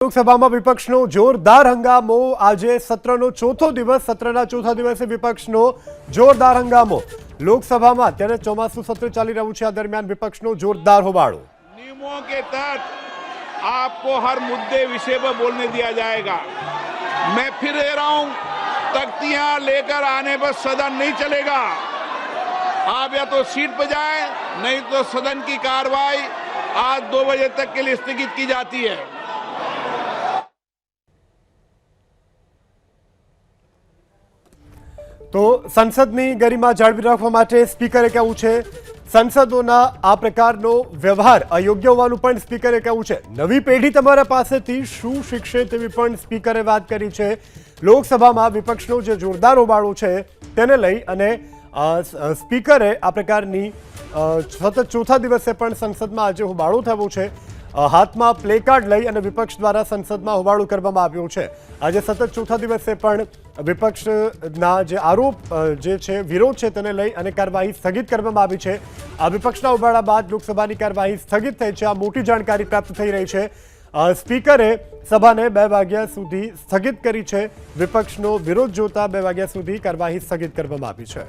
લોકસભામાં વિપક્ષનો જોરદાર હંગામો આજે સત્રનો ચોથો દિવસ સત્રના ચોથા દિવસે વિપક્ષનો જોરદાર હંગામો લોકસભામાં અત્યારે ચોમાસું સત્ર ચાલી રહ્યું છે આ દરમિયાન વિપક્ષનો જોરદાર હોબાળો नियमों के तहत आपको हर मुद्दे विषय पर बोलने दिया जाएगा मैं फिर दे रहा हूं तख्तियां लेकर आने पर सदन नहीं चलेगा आप या तो सीट पर जाए नहीं तो सदन की कार्रवाई आज दो बजे तक के लिए स्थगित की जाती है તો સંસદની ગરિમા જાળવી રાખવા માટે સ્પીકરે કહેવું છે, સંસદોના આ પ્રકારનો વ્યવહાર અયોગ્ય હોવાનું પણ સ્પીકરે કહેવું છે. નવી પેઢી તમારા પાસેથી શું શીખશે તેવી પણ સ્પીકરે વાત કરી છે. લોકસભામાં વિપક્ષનો જે જોરદાર હોબાળો છે તેને લઈ અને સ્પીકરે આ પ્રકારની સતત ચોથા દિવસે પણ સંસદમાં આજે હોબાળો થયો છે. હાથમાં પ્લેકાર્ડ લઈ અને વિપક્ષ દ્વારા સંસદમાં હોબાળો કરવામાં આવ્યો છે. આજે સતત ચોથા દિવસે પણ વિપક્ષના જે આરોપ જે છે, વિરોધ છે તેને લઈ અને કાર્યવાહી સ્થગિત કરવામાં આવી છે. આ વિપક્ષના ઉભાડા બાદ લોકસભાની કાર્યવાહી સ્થગિત થઈ છે. આ મોટી જાણકારી પ્રાપ્ત થઈ રહી છે. સ્પીકરે સભાને બે વાગ્યા સુધી સ્થગિત કરી છે. વિપક્ષનો વિરોધ જોતા બે વાગ્યા સુધી કાર્યવાહી સ્થગિત કરવામાં આવી છે.